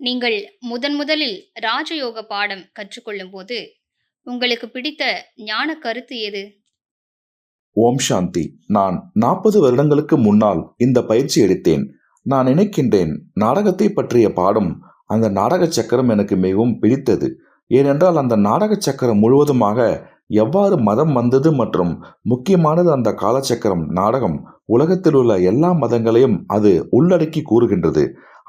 நீங்கள் முதன் முதலில் ராஜயோக பாடம் கற்றுக்கொள்ளும் போது உங்களுக்கு பிடித்த ஞான கருத்து எது ஓம் சாந்தி. நான் நாற்பது வருடங்களுக்கு முன்னால் இந்த பயிற்சி எடுத்தேன். நான் நினைக்கின்றேன் நாடகத்தை பற்றிய பாடம் அந்த நாடக சக்கரம் எனக்கு மிகவும் பிடித்தது. ஏனென்றால் அந்த நாடக சக்கரம் முழுவதுமாக எவ்வாறு மதம் வந்தது மற்றும் முக்கியமானது அந்த காலச்சக்கரம் நாடகம் உலகத்தில் உள்ள எல்லா மதங்களையும் அது உள்ளடக்கி கூறுகின்றது.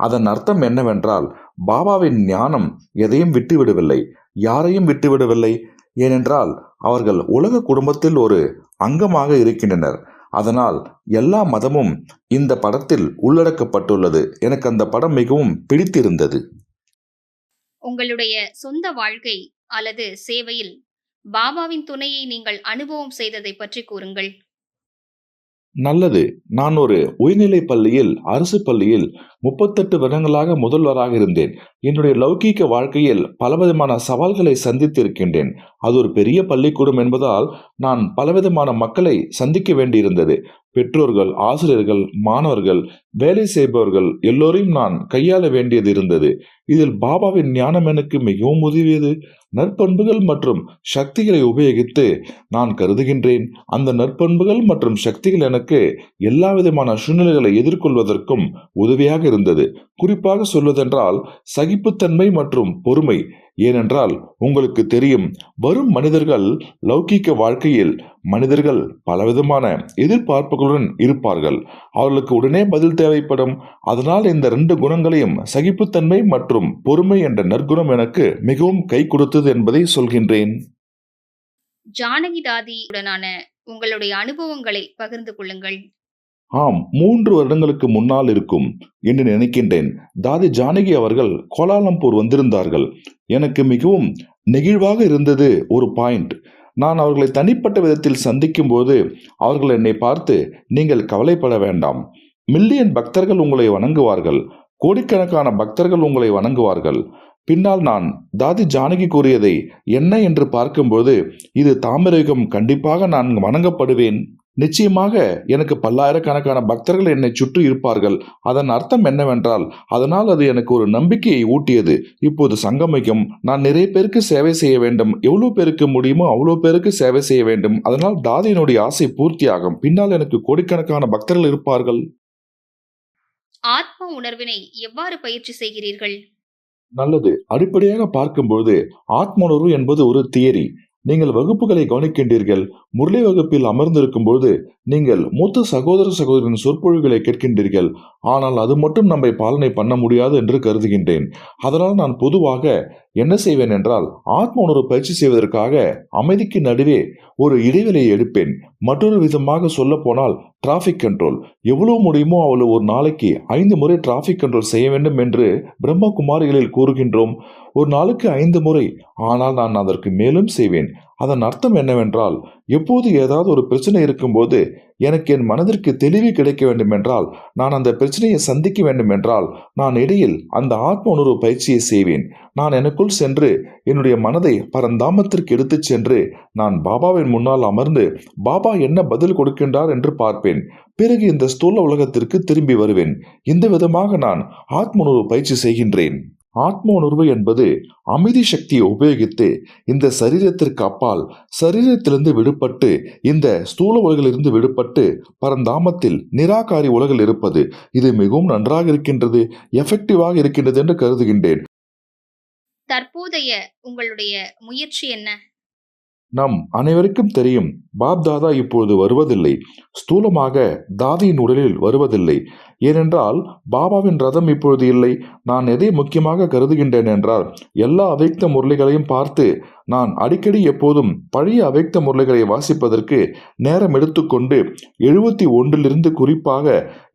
அதன் அர்த்தம் என்னவென்றால் பாபாவின் ஞானம் எதையும் விட்டுவிடவில்லை யாரையும் விட்டுவிடவில்லை. ஏனென்றால் அவர்கள் உலக குடும்பத்தில் ஒரு அங்கமாக இருக்கின்றனர். அதனால் எல்லா மதமும் இந்த படத்தில் உள்ளடக்கப்பட்டுள்ளது. எனக்கு அந்த படம் மிகவும் பிடித்திருந்தது. உங்களுடைய சொந்த வாழ்க்கை அல்லது சேவையில் பாபாவின் துணையை நீங்கள் அனுபவம் செய்ததை பற்றி கூறுங்கள். நல்லது. நான் ஒரு உயர்நிலை பள்ளியில் அரசு பள்ளியில் முப்பத்தெட்டு வருடங்களாக முதல்வராக இருந்தேன். என்னுடைய லௌகீக வாழ்க்கையில் பலவிதமான சவால்களை சந்தித்திருக்கின்றேன். அது ஒரு பெரிய பள்ளிக்கூடம் என்பதால் நான் பலவிதமான மக்களை சந்திக்க வேண்டியிருந்தது. பெற்றோர்கள் ஆசிரியர்கள் மாணவர்கள் வேலை செய்பவர்கள் எல்லோரையும் நான் கையாள வேண்டியது இருந்தது. இதில் பாபாவின் ஞானம் எனக்கு மிகவும் உதவியது. நற்பண்புகள் மற்றும் சக்திகளை உபயோகித்து நான் கருதுகின்றேன். அந்த நற்பண்புகள் மற்றும் சக்திகள் எனக்கு எல்லா விதமான சூழ்நிலைகளை எதிர்கொள்வதற்கும் உதவியாக இருந்தது. குறிப்பாக சொல்வதென்றால் சகிப்புத்தன்மை மற்றும் பொறுமை ஏனென்றால் உங்களுக்கு தெரியும் வரும் மனிதர்கள் லௌகீக வாழ்க்கையில் மனிதர்கள் பலவிதமான எதிர்பார்ப்புகளுடன் இருப்பார்கள். அவர்களுக்கு உடனே பதில் தேவைப்படும். அதனால் இந்த ரெண்டு குணங்களையும் சகிப்புத்தன்மை மற்றும் பொறுமை என்ற நற்குணம் எனக்கு மிகவும் கை கொடுத்தது என்பதை சொல்கின்றேன். ஜானகி தாதியுடனான உங்களுடைய அனுபவங்களை பகிர்ந்து கொள்ளுங்கள். ஆம் மூன்று வருடங்களுக்கு முன்னால் இருக்கும் என்று நினைக்கின்றேன். தாதி ஜானகி அவர்கள் கோலாலம்பூர் வந்திருந்தார்கள். எனக்கு மிகவும் நெகிழ்வாக இருந்தது ஒரு பாயிண்ட். நான் அவர்களை தனிப்பட்ட விதத்தில் சந்திக்கும் போது அவர்கள் என்னை பார்த்து நீங்கள் கவலைப்பட வேண்டாம். மில்லியன் பக்தர்கள் உங்களை வணங்குவார்கள். கோடிக்கணக்கான பக்தர்கள் உங்களை வணங்குவார்கள். பின்னால் நான் தாதி ஜானகி கூறியதை என்ன என்று பார்க்கும்போது இது தாமிரயுகம் கண்டிப்பாக நான் வணங்கப்படுவேன். நிச்சயமாக எனக்கு பல்லாயிரக்கணக்கான பக்தர்கள் என்னை சுற்றி இருப்பார்கள். அதன் அர்த்தம் என்னவென்றால் அதனால் அது எனக்கு ஒரு நம்பிக்கையை ஊட்டியது. இப்போது சங்கமிக்கும் நான் நிறைய பேருக்கு சேவை செய்ய வேண்டும். எவ்வளவு பேருக்கு முடியுமோ அவ்வளோ பேருக்கு சேவை செய்ய வேண்டும். அதனால் தாதியினுடைய ஆசை பூர்த்தியாகும். பின்னால் எனக்கு கோடிக்கணக்கான பக்தர்கள் இருப்பார்கள். ஆத்ம உணர்வினை எவ்வாறு பயிற்சி செய்கிறீர்கள்? நல்லது. அடிப்படையாக பார்க்கும்போது ஆத்ம உணர்வு என்பது ஒரு தியரி. நீங்கள் வகுப்புகளை கவனிக்கின்றீர்கள். முரளி வகுப்பில் அமர்ந்திருக்கும் போது நீங்கள் மூத்த சகோதர சகோதரின் சொற்பொழிவுகளை கேட்கின்றீர்கள். ஆனால் அது மட்டும் நம்மை பாலனை பண்ண முடியாது என்று கருதுகின்றேன். அதனால் நான் பொதுவாக என்ன செய்வேன் என்றால் ஆத்ம உணர்வு பயிற்சி செய்வதற்காக அமைதிக்கு நடுவே ஒரு இடைவெளியை எடுப்பேன். மற்றொரு விதமாக சொல்ல போனால் டிராஃபிக் கண்ட்ரோல் எவ்வளவு முடியுமோ அவ்வளவு ஒரு நாளைக்கு ஐந்து முறை டிராஃபிக் கண்ட்ரோல் செய்ய வேண்டும் என்று பிரம்மகுமாரிகளில் கூறுகின்றோம். ஒரு நாளுக்கு ஐந்து முறை ஆனால் நான் அதற்கு மேலும் செய்வேன். அதன் அர்த்தம் என்னவென்றால் எப்போது ஏதாவது ஒரு பிரச்சனை இருக்கும்போது எனக்கு என் மனதிற்கு தெளிவு கிடைக்க வேண்டுமென்றால் நான் அந்த பிரச்சனையை சந்திக்க வேண்டுமென்றால் நான் இடையில் அந்த ஆத்ம உணர்வு பயிற்சியை செய்வேன். நான் எனக்குள் சென்று என்னுடைய மனதை பரந்தாமத்திற்கு எடுத்துச் சென்று நான் பாபாவின் முன்னால் அமர்ந்து பாபா என்ன பதில் கொடுக்கின்றார் என்று பார்ப்பேன். பிறகு இந்த ஸ்தூல உலகத்திற்கு திரும்பி வருவேன். இந்த விதமாக நான் ஆத்ம உணர்வு பயிற்சி செய்கின்றேன். ஆத்ம உணர்வு என்பது அமைதி சக்தியை உபயோகித்து இந்த சரீரத்திற்கு அப்பால் சரீரத்திலிருந்து விடுபட்டு இந்த ஸ்தூல உலகிலிருந்து விடுபட்டு பரந்தாமத்தில் நிராகாரி உலகில் இருப்பது இது மிகவும் நன்றாக இருக்கின்றது எஃபெக்டிவாக இருக்கின்றது என்று கருதுகின்றேன். தற்போதைய உங்களுடைய முயற்சி என்ன? நம் அனைவருக்கும் தெரியும் பாப் தாதா இப்பொழுது வருவதில்லை. ஸ்தூலமாக தாதியின் உடலில் வருவதில்லை. ஏனென்றால் பாபாவின் ரதம் இப்பொழுது இல்லை. நான் எதை முக்கியமாக கருதுகின்றேன் என்றால் எல்லா அவைக்த முரளிகளையும் பார்த்து நான் அடிக்கடி எப்போதும் பழைய அவைக்த முரளிகளை வாசிப்பதற்கு நேரம் எடுத்துக்கொண்டு எழுபத்தி ஒன்றிலிருந்து குறிப்பாக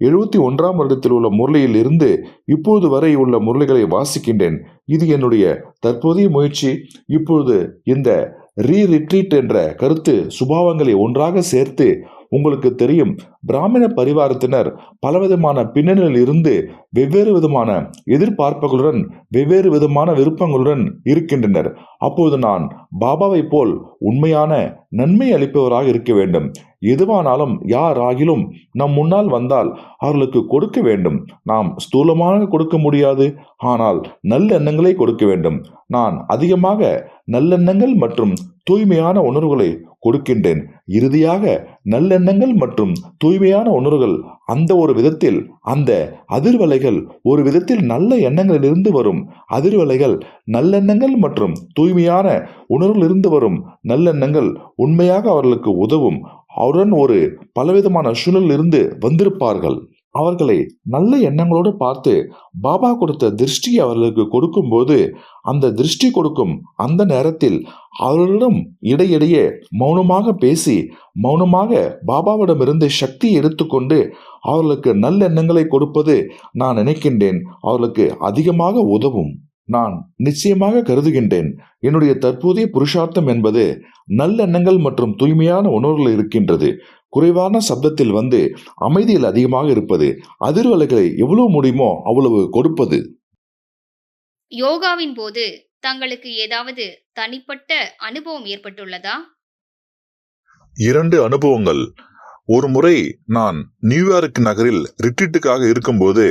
எழுபத்தி ஒன்றாம் வருடத்தில் உள்ள முரளியில் இருந்து இப்போது வரை உள்ள முரளிகளை வாசிக்கின்றேன். இது என்னுடைய தற்போதைய முயற்சி. இப்பொழுது இந்த ரீ ரிட்ரீட் என்ற கருத்து சுபாவங்களை ஒன்றாக சேர்த்து உங்களுக்கு தெரியும். பிராமண பரிவாரத்தினர் பலவிதமான பின்னணியில் இருந்து வெவ்வேறு விதமான எதிர்பார்ப்புகளுடன் வெவ்வேறு விதமான விருப்பங்களுடன் இருக்கின்றனர். அப்போது நான் பாபாவை போல் உண்மையான நன்மை அளிப்பவராக இருக்க வேண்டும். எதுவானாலும் யார் ஆகிலும் நம் முன்னால் வந்தால் அவர்களுக்கு கொடுக்க வேண்டும். நாம் ஸ்தூலமாக கொடுக்க முடியாது. ஆனால் நல்லெண்ணங்களை கொடுக்க வேண்டும். நான் அதிகமாக நல்லெண்ணங்கள் மற்றும் தூய்மையான உணர்வுகளை கொடுக்கின்றேன். இறுதியாக நல்லெண்ணங்கள் மற்றும் தூய்மையான உணர்வுகள் அந்த ஒரு விதத்தில் அந்த அதிர்வலைகள் ஒரு விதத்தில் நல்ல எண்ணங்களிலிருந்து வரும். அதிர்வலைகள் நல்லெண்ணங்கள் மற்றும் தூய்மையான உணர்விலிருந்து வரும். நல்லெண்ணங்கள் உண்மையாக அவர்களுக்கு உதவும். அவருடன் ஒரு பலவிதமான சூழலில் இருந்து வந்திருப்பார்கள். அவர்களை நல்ல எண்ணங்களோடு பார்த்து பாபா கொடுத்த திருஷ்டி அவர்களுக்கு கொடுக்கும்போது அந்த திருஷ்டி கொடுக்கும் அந்த நேரத்தில் அவர்களிடம் இடையிடையே மௌனமாக பேசி மௌனமாக பாபாவிடமிருந்து சக்தி எடுத்துக்கொண்டு அவர்களுக்கு நல்லெண்ணங்களை கொடுப்பது நான் நினைக்கின்றேன். அவர்களுக்கு அதிகமாக உதவும். நான் நிச்சயமாக கருதுகின்றேன். என்னுடைய தற்போதைய புருஷார்த்தம் என்பது நல்லெண்ணங்கள் மற்றும் தூய்மையான உணர்வுகள் இருக்கின்றது. குறைவான சப்தத்தில் வந்து அமைதியில் அதிகமாக இருப்பது அதிர்வலைகளை எவ்வளவு முடியுமோ அவ்வளவு கொடுப்பது. யோகாவின் போது தங்களுக்கு ஏதாவது தனிப்பட்ட அனுபவம் ஏற்பட்டுள்ளதா? இரண்டு அனுபவங்கள். ஒரு முறை நான் நியூயார்க் நகரில் ரிட்ரீட்டுக்காக இருக்கும்போது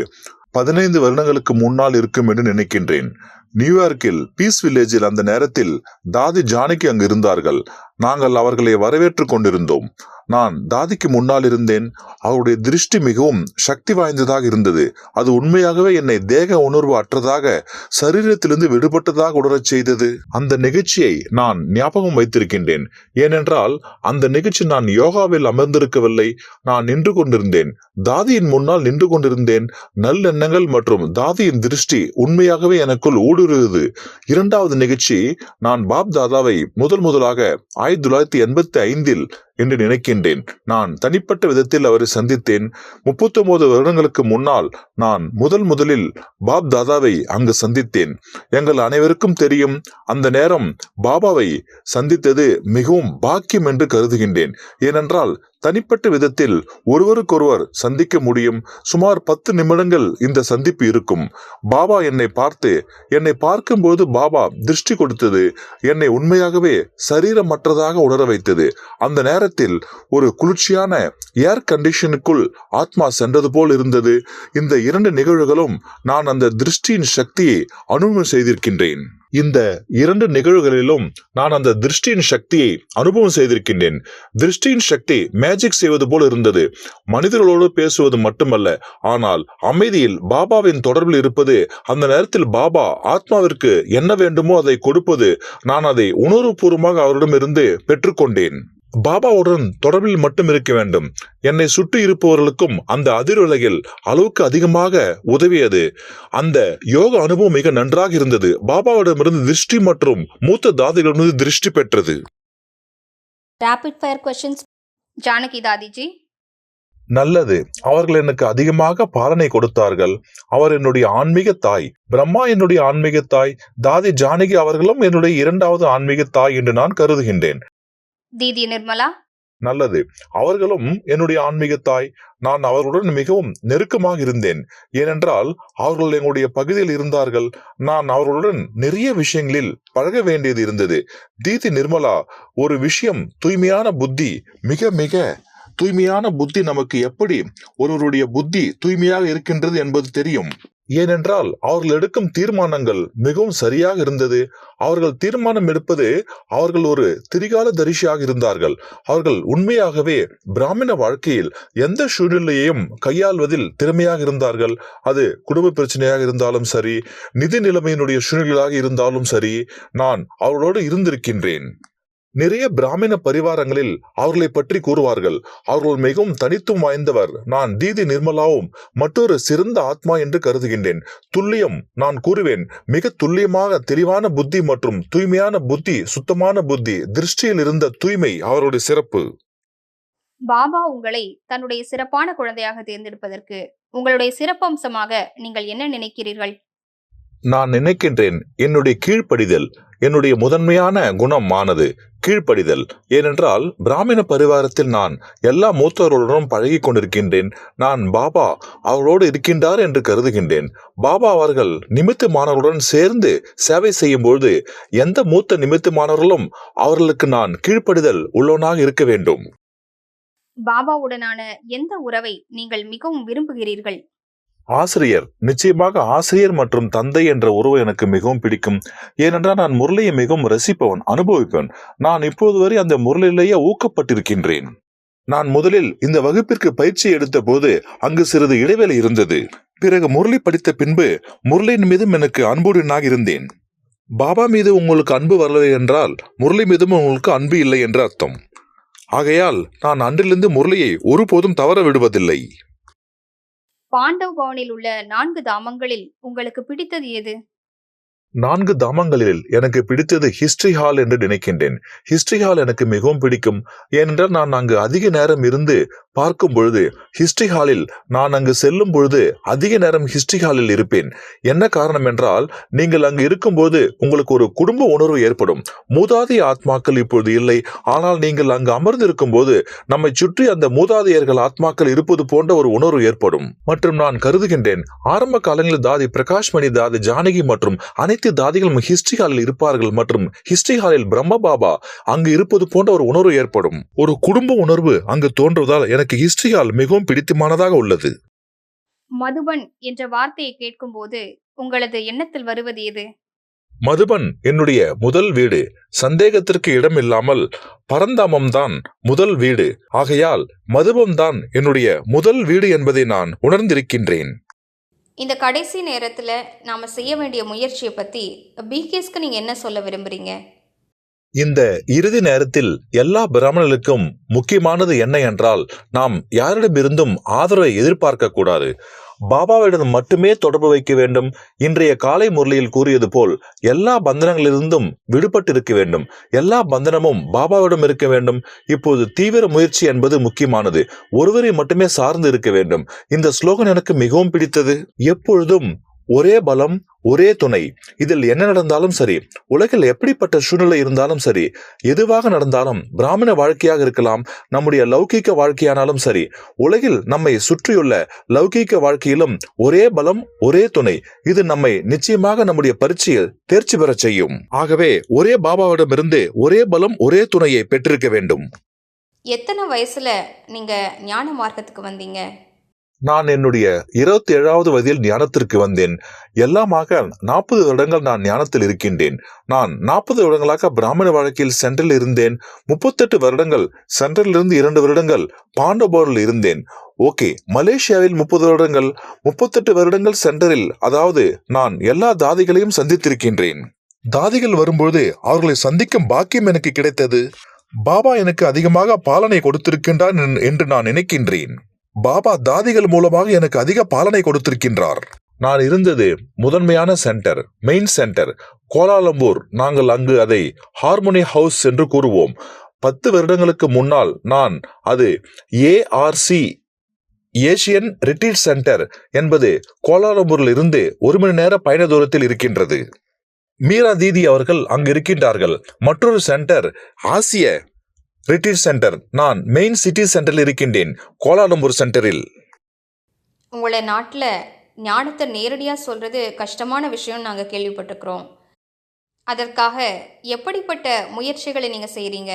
பதினைந்து வருடங்களுக்கு முன்னால் இருக்கும் என்று நினைக்கின்றேன். நியூயார்க்கில் பீஸ் வில்லேஜில் அந்த நேரத்தில் தாதி ஜானகி அங்கு இருந்தார்கள். நாங்கள் அவர்களை வரவேற்றுக் கொண்டிருந்தோம். நான் தாதிக்கு முன்னால் இருந்தேன். அவருடைய திருஷ்டி மிகவும் சக்தி வாய்ந்ததாக இருந்தது. அது உண்மையாகவே என்னை தேக உணர்வு அற்றதாக சரீரத்திலிருந்து விடுபட்டதாக உணரச் செய்தது. அந்த நிகழ்ச்சியை நான் ஞாபகம் வைத்திருக்கின்றேன். ஏனென்றால் அந்த நிகழ்ச்சி நான் யோகாவில் அமர்ந்திருக்கவில்லை. நான் நின்று கொண்டிருந்தேன். தாதியின் முன்னால் நின்று கொண்டிருந்தேன். நல்லெண்ணங்கள் மற்றும் தாதியின் திருஷ்டி உண்மையாகவே எனக்குள் ஊடுருவது. இரண்டாவது நிகழ்ச்சி நான் பாப் தாதாவை முதல் முதலாக ஆயிரத்தி தொள்ளாயிரத்தி எண்பத்தி ஐந்தில் என்று நினைக்கின்றேன். நான் தனிப்பட்ட விதத்தில் அவரை சந்தித்தேன். முப்பத்தொன்பது வருடங்களுக்கு முன்னால் நான் முதல் முதலில் பாப் தாதாவை அங்கு சந்தித்தேன். எங்கள் அனைவருக்கும் தெரியும் அந்த நேரம் பாபாவை சந்தித்தது மிகவும் பாக்கியம் என்று கருதுகின்றேன். ஏனென்றால் தனிப்பட்ட விதத்தில் ஒருவருக்கொருவர் சந்திக்க முடியும். சுமார் பத்து நிமிடங்கள் இந்த சந்திப்பு இருக்கும். பாபா என்னை பார்த்து என்னை பார்க்கும்போது பாபா திருஷ்டி கொடுத்தது என்னை உண்மையாகவே சரீரமற்றதாக உணர வைத்தது. அந்த நேரத்தில் ஒரு குளிர்ச்சியான ஏர் கண்டிஷனுக்குள் ஆத்மா சென்றது போல் இருந்தது. இந்த இரண்டு நிகழ்வுகளும் நான் அந்த திருஷ்டியின் சக்தியை அனுபவம் செய்திருக்கின்றேன். இந்த இரண்டு நிகழ்வுகளிலும் நான் அந்த திருஷ்டியின் சக்தியை அனுபவம் செய்திருக்கின்றேன். திருஷ்டியின் சக்தி மேஜிக் செய்வது போல் இருந்தது. மனிதர்களோடு பேசுவது மட்டுமல்ல ஆனால் அமைதியில் பாபாவின் தொடர்பில் இருப்பது அந்த நேரத்தில் பாபா ஆத்மாவிற்கு என்ன வேண்டுமோ அதை கொடுப்பது நான் அதை உணர்வுபூர்வமாக அவரிடமிருந்து பெற்றுக்கொண்டேன். பாபாவுடன் தொடர்பில் மட்டும் இருக்க வேண்டும். என்னை சுற்றி இருப்பவர்களுக்கும் அந்த அதிர்வுலகில் அளவுக்கு அதிகமாக உதவியது. அந்த யோக அனுபவம் மிக நன்றாக இருந்தது. பாபாவிடமிருந்து திருஷ்டி மற்றும் மூத்த தாதிகளிடமிருந்து திருஷ்டி பெற்றது. Rapid fire questions Janaki Dadiji நல்லது. அவர்கள் எனக்கு அதிகமாக பாலனை கொடுத்தார்கள். அவர் என்னுடைய ஆன்மீக தாய். பிரம்மா என்னுடைய ஆன்மீக தாய். தாதி ஜானகி அவர்களும் என்னுடைய இரண்டாவது ஆன்மீக தாய் என்று நான் கருதுகின்றேன். தீதி நிர்மலா. நல்லது. அவர்களும் என்னுடைய ஆன்மீக தாய். நான் அவர்களுடன் மிகவும் நெருக்கமாக இருந்தேன். ஏனென்றால் அவர்கள் எங்களுடைய பகுதியில் இருந்தார்கள். நான் அவர்களுடன் நிறைய விஷயங்களில் பழக வேண்டியது இருந்தது. தீதி நிர்மலா ஒரு விஷயம் தூய்மையான புத்தி மிக மிக தூய்மையான புத்தி நமக்கு எப்படி? ஒருவருடைய புத்தி தூய்மையாக இருக்கின்றது என்பது தெரியும். ஏனென்றால் அவர்கள் எடுக்கும் தீர்மானங்கள் மிகவும் சரியாக இருந்தது. அவர்கள் தீர்மானம் எடுப்பது அவர்கள் ஒரு திரிகால தரிசியாக இருந்தார்கள். அவர்கள் உண்மையாகவே பிராமண வாழ்க்கையில் எந்த சூழ்நிலையையும் கையாள்வதில் திறமையாக இருந்தார்கள். அது குடும்ப பிரச்சனையாக இருந்தாலும் சரி நிதி நிலைமையினுடைய சூழ்நிலையாக இருந்தாலும் சரி நான் அவர்களோடு இருந்திருக்கின்றேன். நிறைய பிராமண பரிவாரங்களில் அவர்களை பற்றி கூறுவார்கள். அவர்கள் மிகவும் தனித்துவம் வாய்ந்தவர். நான் தீதி நிர்மலாவும் மற்றொரு சிறந்த ஆத்மா என்று கருதுகின்றேன். துல்லியம் நான் கூறுவேன். மிக துல்லியமாக தெளிவான புத்தி மற்றும் தூய்மையான புத்தி சுத்தமான புத்தி திருஷ்டியில் இருந்த தூய்மை அவருடைய சிறப்பு. பாபா உங்களை தன்னுடைய சிறப்பான குழந்தையாக தேர்ந்தெடுப்பதற்கு உங்களுடைய சிறப்பம்சமாக நீங்கள் என்ன நினைக்கிறீர்கள்? நான் நினைக்கின்றேன் என்னுடைய கீழ்ப்படிதல் என்னுடைய முதன்மையான குணம் ஆனது கீழ்ப்படிதல். ஏனென்றால் பிராமண பரிவாரத்தில் நான் எல்லா மூத்தவர்களுடனும் பழகி கொண்டிருக்கின்றேன். நான் பாபா அவரோடு இருக்கின்றார் என்று கருதுகின்றேன். பாபா அவர்கள் நிமித்து மாணவர்களுடன் சேர்ந்து சேவை செய்யும் பொழுது எந்த மூத்த நிமித்த மாணவர்களும் அவர்களுக்கு நான் கீழ்ப்படிதல் உள்ளவனாக இருக்க வேண்டும். பாபாவுடனான எந்த உறவை நீங்கள் மிகவும் விரும்புகிறீர்கள்? ஆசிரியர். நிச்சயமாக ஆசிரியர் மற்றும் தந்தை என்ற உறவு எனக்கு மிகவும் பிடிக்கும். ஏனென்றால் நான் முரளியை மிகவும் ரசிப்பவன் அனுபவிப்பவன். நான் இப்போது வரை அந்த முரளிலேயே ஊக்கப்பட்டிருக்கின்றேன். நான் முதலில் இந்த வகுப்பிற்கு பயிற்சி எடுத்த போது அங்கு சிறிது இடைவேளை இருந்தது. பிறகு முரளி படித்த பின்பு முரளியின் மீதும் எனக்கு அன்புடனாக இருந்தேன். பாபா மீது உங்களுக்கு அன்பு வரவில்லை என்றால் முரளி மீதும் உங்களுக்கு அன்பு இல்லை என்று அர்த்தம். ஆகையால் நான் அன்றிலிருந்து முரளியை ஒருபோதும் தவற விடுவதில்லை. பாண்டவ் பவனில் உள்ள நான்கு தாமங்களில் உங்களுக்கு பிடித்தது எது நான்கு தாமங்களில் எனக்கு பிடித்தது ஹிஸ்டரி ஹால் என்று நினைக்கின்றேன். ஹிஸ்டரி ஹால் எனக்கு மிகவும் பிடிக்கும். ஏனென்றால் நான் அங்கு அதிக நேரம் இருந்து பார்க்கும் பொழுது ஹிஸ்டரி ஹாலில் நான் அங்கு செல்லும் பொழுது அதிக நேரம் ஹிஸ்டரி ஹாலில் இருப்பேன். என்ன காரணம் என்றால் நீங்கள் அங்கு இருக்கும்போது உங்களுக்கு ஒரு குடும்ப உணர்வு ஏற்படும். மூதாதைய ஆத்மாக்கள் இப்பொழுது இல்லை. ஆனால் நீங்கள் அங்கு அமர்ந்திருக்கும் போது நம்மை சுற்றி அந்த மூதாதையர்கள் ஆத்மாக்கள் இருப்பது போன்ற ஒரு உணர்வு ஏற்படும். மற்றும் நான் கருதுகின்றேன். ஆரம்ப காலங்களில் தாதி பிரகாஷ் மணி தாதி ஜானகி மற்றும் அனைத்து தாதிகளும் ஹிஸ்டரி ஹாலில் இருப்பார்கள் மற்றும் ஹிஸ்டரி ஹாலில் பிரம்ம பாபா அங்கு இருப்பது போன்ற ஒரு உணர்வு ஏற்படும். ஒரு குடும்ப உணர்வு அங்கு தோன்றுவதால் எனக்கு ஹிஸ்டரி ஹால் மிகவும் பிடித்தமானதாக உள்ளது. மதுபன் என்ற வார்த்தையை கேட்கும்போது உங்களது எண்ணத்தில் வருவது எது? மதுபன் என்னுடைய முதல் வீடு. சந்தேகத்திற்கு இடமில்லாமல் பரந்தாமம் தான் முதல் வீடு. ஆகையால் மதுபம் தான் என்னுடைய முதல் வீடு என்பதை நான் உணர்ந்திருக்கின்றேன். இந்த கடைசி நேரத்தில் நாம செய்ய வேண்டிய முயற்சியை பத்தி பிகேஸ்க்கு நீங்க என்ன சொல்ல விரும்புறீங்க? இந்த இறுதி நேரத்தில் எல்லா பிராமணர்களுக்கும் முக்கியமானது என்ன என்றால் நாம் யாரிடமிருந்தும் ஆதரவை எதிர்பார்க்க கூடாது. பாபாவிடம் மட்டுமே தொடர்பு வைக்க வேண்டும். இன்றைய காலை முரளியில் கூறியது போல் எல்லா பந்தனங்களிலிருந்தும் விடுபட்டிருக்க வேண்டும். எல்லா பந்தனமும் பாபாவிடம் இருக்க வேண்டும். இப்போது தீவிர முயற்சி என்பது முக்கியமானது. ஒருவரை மட்டுமே சார்ந்து இருக்க வேண்டும். இந்த ஸ்லோகன் எனக்கு மிகவும் பிடித்தது. எப்பொழுதும் ஒரே பலம் ஒரே துணை. இதில் என்ன நடந்தாலும் சரி உலகில் எப்படிப்பட்ட சூழ்நிலை இருந்தாலும் சரி எதுவாக நடந்தாலும் பிராமண வாழ்க்கையாக இருக்கலாம் நம்முடைய லௌகீக வாழ்க்கையானாலும் சரி உலகில் நம்மை சுற்றியுள்ள லௌகீக வாழ்க்கையிலும் ஒரே பலம் ஒரே துணை. இது நம்மை நிச்சயமாக நம்முடைய பரீட்சையில் தேர்ச்சி பெறச் செய்யும். ஆகவே ஒரே பாபாவிடமிருந்து ஒரே பலம் ஒரே துணையை பெற்றிருக்க வேண்டும். எத்தனை வயசுல நீங்க ஞான மார்க்கத்துக்கு வந்தீங்க? நான் என்னுடைய இருபத்தி ஏழாவது வயதில் ஞானத்திற்கு வந்தேன். எல்லாமாக நாற்பது வருடங்கள் நான் ஞானத்தில் இருக்கின்றேன். நான் நாற்பது வருடங்களாக பிராமண வாழ்க்கையில் சென்ட்ரல் இருந்தேன். முப்பத்தெட்டு வருடங்கள் சென்ட்ரலிருந்து இரண்டு வருடங்கள் பாண்டபோரில் இருந்தேன். ஓகே மலேசியாவில் முப்பது வருடங்கள் முப்பத்தெட்டு வருடங்கள் சென்டரில் அதாவது நான் எல்லா தாதிகளையும் சந்தித்திருக்கின்றேன். தாதிகள் வரும்பொழுது அவர்களை சந்திக்கும் பாக்கியம் எனக்கு கிடைத்தது. பாபா எனக்கு அதிகமாக பாலனை கொடுத்திருக்கின்றான் என்று நான் நினைக்கின்றேன். பாபா தாதிகள் மூலமாக எனக்கு அதிக பாலனை கொடுத்திருக்கின்றார். நான் இருந்தது முதன்மையான சென்டர் மெயின் சென்டர் கோலாலம்பூர். நாங்கள் அங்கு அதை ஹார்மோனி ஹவுஸ் என்று கூறுவோம். பத்து வருடங்களுக்கு முன்னால் நான் அது ஏஆர்சி ஏசியன் ரிட்ரீட் சென்டர் என்பது கோலாலம்பூரில் இருந்து ஒரு மணி நேர பயண தூரத்தில் இருக்கின்றது. மீரா தீதி அவர்கள் அங்கு இருக்கின்றார்கள். மற்றொரு சென்டர் ஆசிய ரிட்ரீட் சென்டர் நான் மெயின் சிட்டி சென்டரில் இருக்கின்றேன். கோலாலம்பூர் சென்டரில் உங்களை நாட்டில் ஞானத்தை நேரடியாக சொல்கிறது கஷ்டமான விஷயம் நாங்கள் கேள்விப்பட்டிருக்கிறோம். அதற்காக எப்படிப்பட்ட முயற்சிகளை நீங்கள் செய்கிறீங்க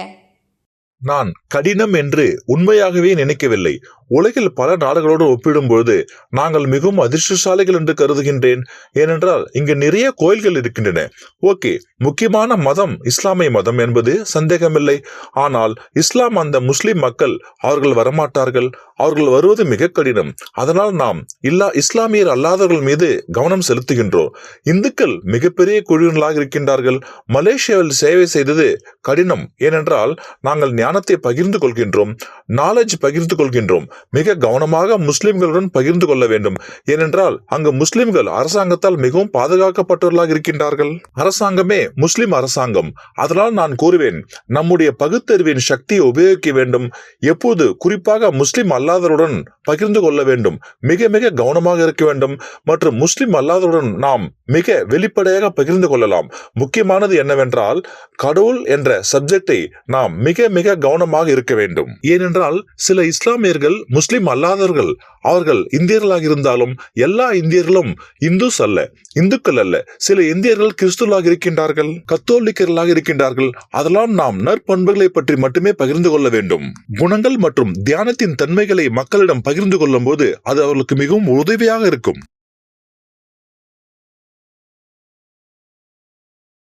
நான் கடினம் என்று உண்மையாகவே நினைக்கவில்லை. உலகில் பல நாடுகளோடு ஒப்பிடும்பொழுது நாங்கள் மிகவும் அதிர்ஷ்டசாலிகள் என்று கருதுகின்றேன். ஏனென்றால் இங்கு நிறைய கோயில்கள் இருக்கின்றன. ஓகே முக்கியமான மதம் இஸ்லாமிய மதம் என்பது சந்தேகமில்லை. ஆனால் இஸ்லாம் அந்த முஸ்லிம் மக்கள் அவர்கள் வரமாட்டார்கள். அவர்கள் வருவது மிக கடினம். அதனால் நாம் இல்லா இஸ்லாமியர் அல்லாதவர்கள் மீது கவனம் செலுத்துகின்றோம். இந்துக்கள் மிகப்பெரிய குழுவினர்களாக இருக்கின்றார்கள். மலேசியாவில் சேவை செய்தது கடினம். ஏனென்றால் நாங்கள் ஞானத்தை பகிர்ந்து கொள்கின்றோம் நாலேஜ் பகிர்ந்து கொள்கின்றோம். மிக கவனமாக முஸ்லிம்களுடன் பகிர்ந்து கொள்ள வேண்டும். ஏனென்றால் அங்கு முஸ்லிம்கள் அரசாங்கத்தால் மிகவும் பாதுகாக்கப்பட்டவர்களாக இருக்கின்றார்கள். அரசாங்கமே முஸ்லிம் அரசாங்கம். அதனால் நான் கூறுவேன் நம்முடைய பகுத்தறிவின் சக்தியை உபயோகிக்க வேண்டும். எப்போது குறிப்பாக முஸ்லிம் அல்லாதவருடன் பகிர்ந்து கொள்ள வேண்டும். மிக மிக கவனமாக இருக்க வேண்டும். மற்றும் முஸ்லிம் அல்லாதருடன் நாம் மிக வெளிப்படையாக பகிர்ந்து கொள்ளலாம். முக்கியமானது என்னவென்றால் கடவுள் என்ற சப்ஜெக்டை நாம் மிக மிக கவனமாக இருக்க வேண்டும். ஏனென்றால் சில இஸ்லாமியர்கள் முஸ்லிம் அல்லாதவர்கள் அவர்கள் இந்தியர்களாக இருந்தாலும் எல்லா இந்தியர்களும் இந்துஸ் அல்ல இந்துக்கள் அல்ல. சில இந்தியர்கள் கிறிஸ்துவலாக இருக்கின்றார்கள் கத்தோலிக்கர்களாக இருக்கின்றார்கள். அதெல்லாம் நாம் நற்பண்புகளை பற்றி மட்டுமே பகிர்ந்து கொள்ள வேண்டும். குணங்கள் மற்றும் தியானத்தின் தன்மைகளை மக்களிடம் பகிர்ந்து கொள்ளும் போது அது அவர்களுக்கு மிகவும் உதவியாக இருக்கும்.